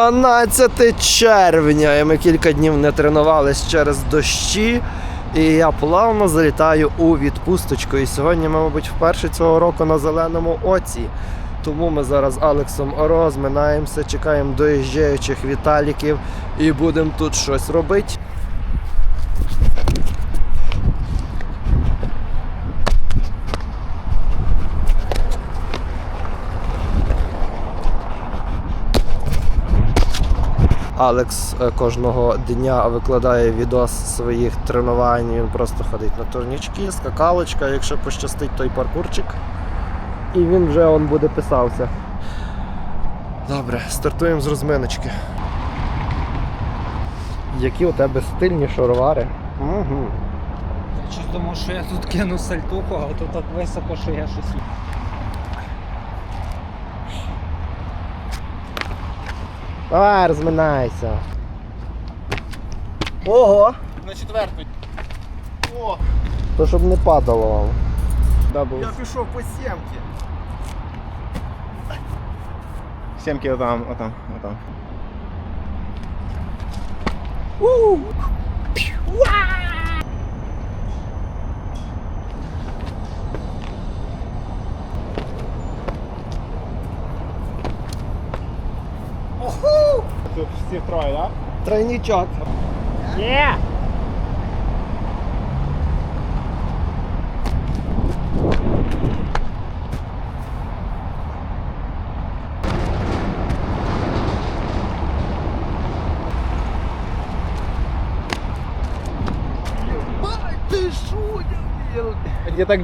12 червня. І ми кілька днів не тренувались через дощі. І я плавно залітаю у відпусточку. І сьогодні ми, мабуть, вперше цього року на зеленому оці. Тому ми зараз з Алексом розминаємося, чекаємо доїжджаючих віталіків і будемо тут щось робити. Алекс е, кожного дня викладає відос своїх тренувань. Він просто ходить на турнічки, скакалочка, якщо пощастить, той паркурчик. І він вже он буде писався. Добре, стартуємо з розминочки. Які у тебе стильні шаровари. Угу. Я щось думав, що я тут кину сальтуху, а тут так високо, що я щось. Давай, розминайся. Ого! На четверту. О, То щоб не падало вам. Дабл. я пішов по сімки. Сімки отам, отам, отам. Тут всі троє, так? Тройнічок. Є! Ти шо, Я так.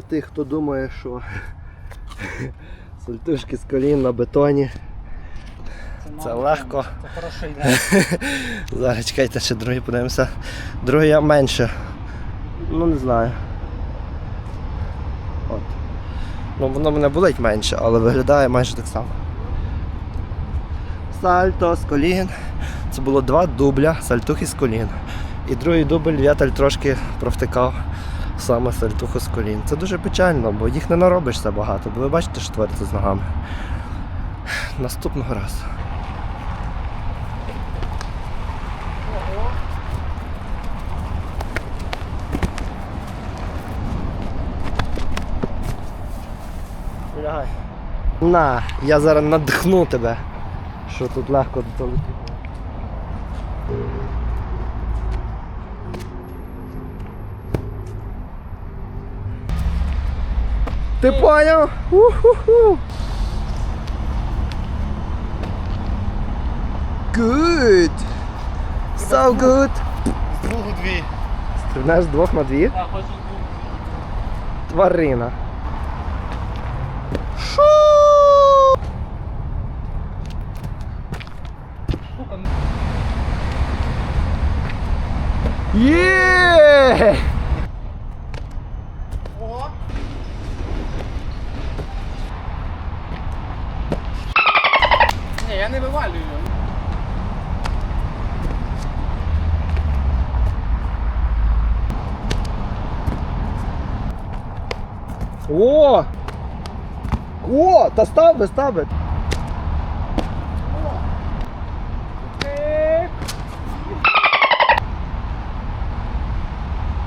Для тих, хто думає, що сальтушки з колін на бетоні. Це легко. Це хороша ідея. Зараз чекайте, ще другий подивимося. Другий я менше. Ну не знаю. От. Ну воно мене болить менше, але виглядає майже так само. Сальто з колін. Це було два дубля сальтухи з колін. І другий дубль Вяталь трошки провтикав саме сальтуху з колін. Це дуже печально, бо їх не наробишся багато, бо ви бачите, що твориться з ногами. Наступного разу. На, я зараз надихну тебе, що тут легко долетіти. Ти поняв? У-ху-ху. Good. So good. З другу дві. Стрибнеш з двох на дві? Я хочу Тварина. Шу! штука. Є! Ого. Ні, я не вивалюю. О! О! Та став би, став би.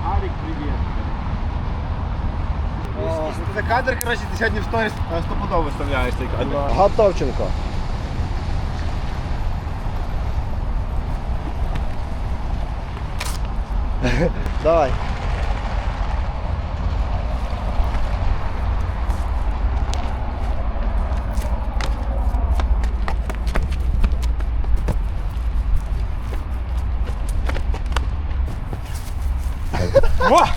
Арік, привіт. Це кадр, коротше, ти сьогодні в сторіс е, стопудово виставляєш цей кадр. Готовченко. Давай. Во!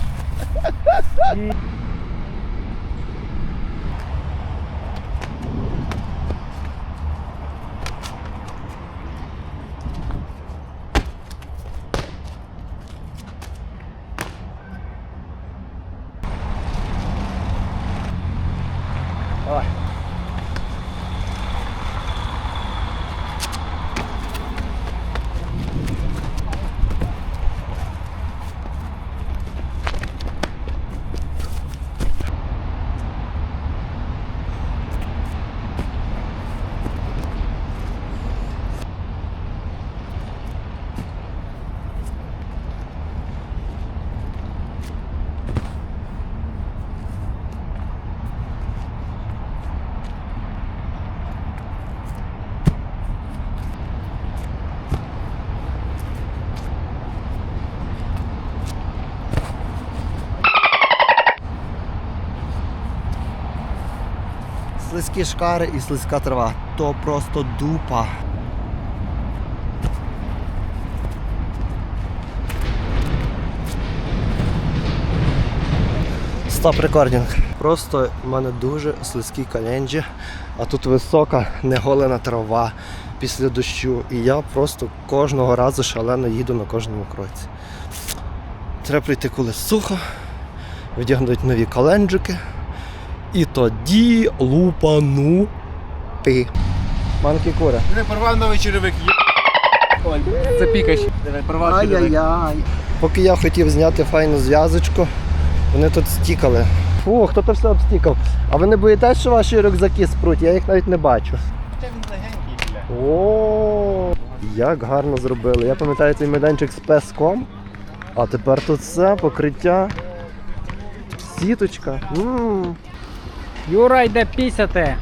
All right. Такі шкари і слизька трава. То просто дупа. Стоп рекординг. Просто в мене дуже слизькі коленджі, а тут висока неголена трава після дощу. І я просто кожного разу шалено їду на кожному кроці. Треба прийти коли сухо, вдягнути нові коленджики. І тоді лупану пи. Манки кури. Ти порвав новий черевик. Ой, це пікач. Диви, порвав черевик. Ай-яй-яй. Поки я хотів зняти файну зв'язочку, вони тут стікали. Фу, хто то все обстікав. А ви не боїтесь, що ваші рюкзаки спруть? Я їх навіть не бачу. Хоча він легенький, бля. О, як гарно зробили. Я пам'ятаю цей майданчик з песком. А тепер тут все, покриття. Сіточка. м Юра йде пісяти.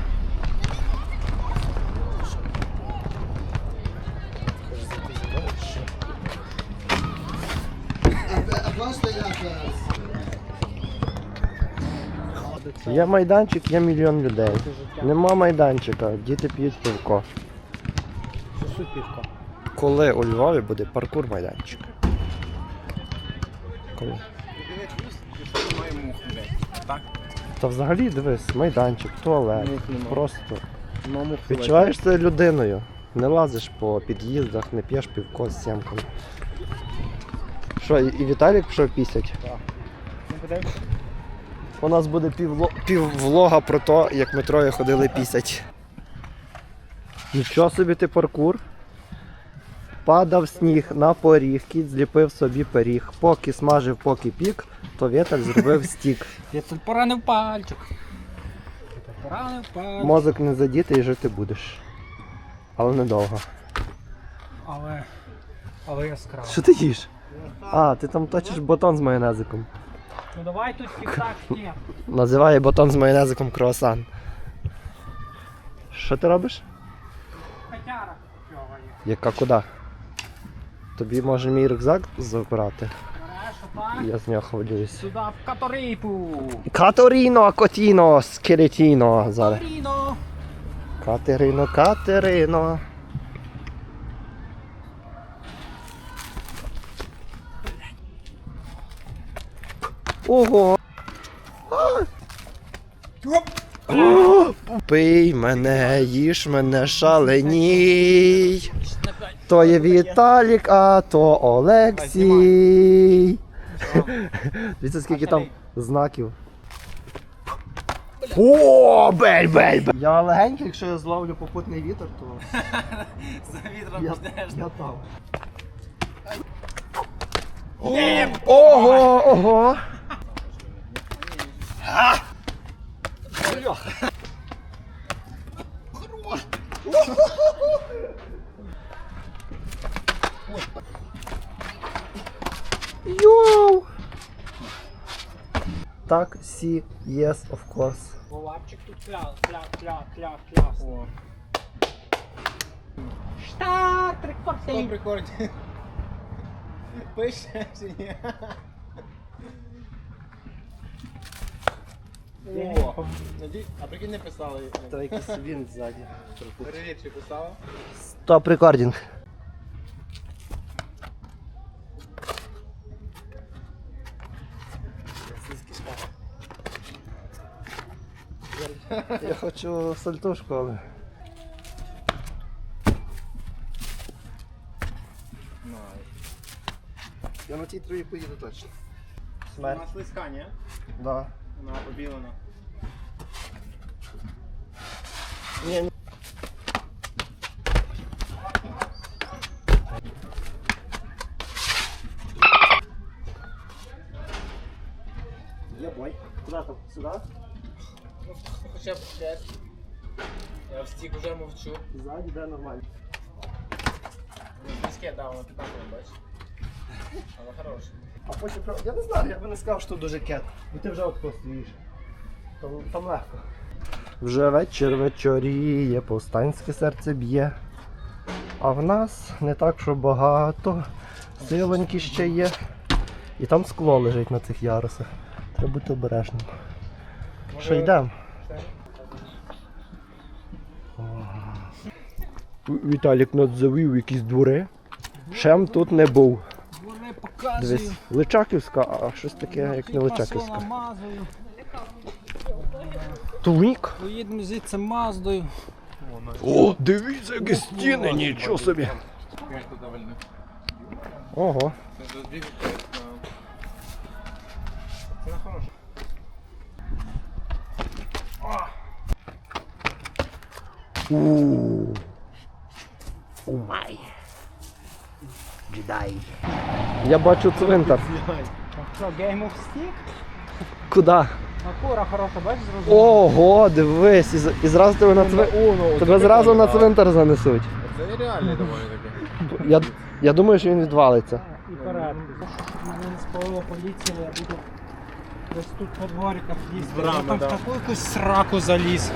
Є майданчик, є мільйон людей. Нема майданчика, діти п'ють пивко. Супівка. Коли у Львові буде паркур майданчик? Коли? Так? Та взагалі дивись, майданчик, туалет. Мух. Просто Ну, відчуваєш це людиною. Не лазиш по під'їздах, не п'єш півко з сімкою. Що, і Віталік пішов пісять? Ну, подивимося. У нас буде півло... піввлога про те, як ми троє ходили пісять. Нічого собі ти паркур. Падав сніг на поріг, кіт зліпив собі пиріг. Поки смажив, поки пік, то Віталь зробив стік. Тут поранив пальчик. Поранив пальчик. Мозок не задіти і жити будеш. Але недовго. Але. Але яскраво. Що ти їш? А, ти там точиш батон з майонезиком. Ну давай тут тік-так ні. Називає батон з майонезиком круасан. Що ти робиш? Котяра. Яка куди? Тобі може мій рюкзак забрати? Я з нього хвилююсь. Сюди в Каторипу. Каторіно, Котіно, Скелетіно зараз. Каторіно. Катерино, Катерино. Ого. Пий мене, їж мене, шаленій. То є Віталік, а то Олексій. Дивіться, скільки там знаків. О, бей, бей, бей. Я легенький, якщо я зловлю попутний вітер, то За вітром я, підеш. я там. Ого, ого. Йоу! Так, сі, yes, of course. Вовапчик тут кля, кля, кля, кля, кляс. О, Штат, хто рекординг. приходить? Пише чи ні? О, наді- а прикинь не писали. Та якийсь він ззаді. Перевір, чи писала? Стоп рекординг. Хочу сальтушку, але. Я на тій троє поїду точно. Смерть. Вона слизька, ні? Да. Вона побілена. Ні, ні. Єбой. Куди там? Сюди? Б 5. Я в стік уже мовчу. Ззаді, де нормально. Слизьке, да, воно підтакує, бачиш. Але хороше. А потім, про- я не знаю, я би не сказав, що тут дуже кет. Бо ти вже отко стоїш. Там, там легко. Вже вечір вечоріє, повстанське серце б'є. А в нас не так, що багато. Силоньки ще є. І там скло лежить на цих ярусах. Треба бути обережним. Що йдемо? Віталік нас завів якісь двори. Шем тут не був. Дивись, Личаківська, а щось таке, як не Личаківська. Тувік. Поїдемо звідси маздою. О, дивіться, які стіни, нічого собі. Ого. Ууу. Умай. Джедай. Я бачу цвинтар. Що, Game of Stick? Куда? Накура хороша, бачиш, зрозуміло? Ого, дивись, і, з- і зразу тебе на цвинтар. Тебе зразу на цвинтар занесуть. Это реально довольно-таки. Я, я думаю, що він відвалиться. І перед. Мене не спалила поліція, я буду десь тут по двориках їздити. З брами, Я там да. в таку якусь сраку заліз.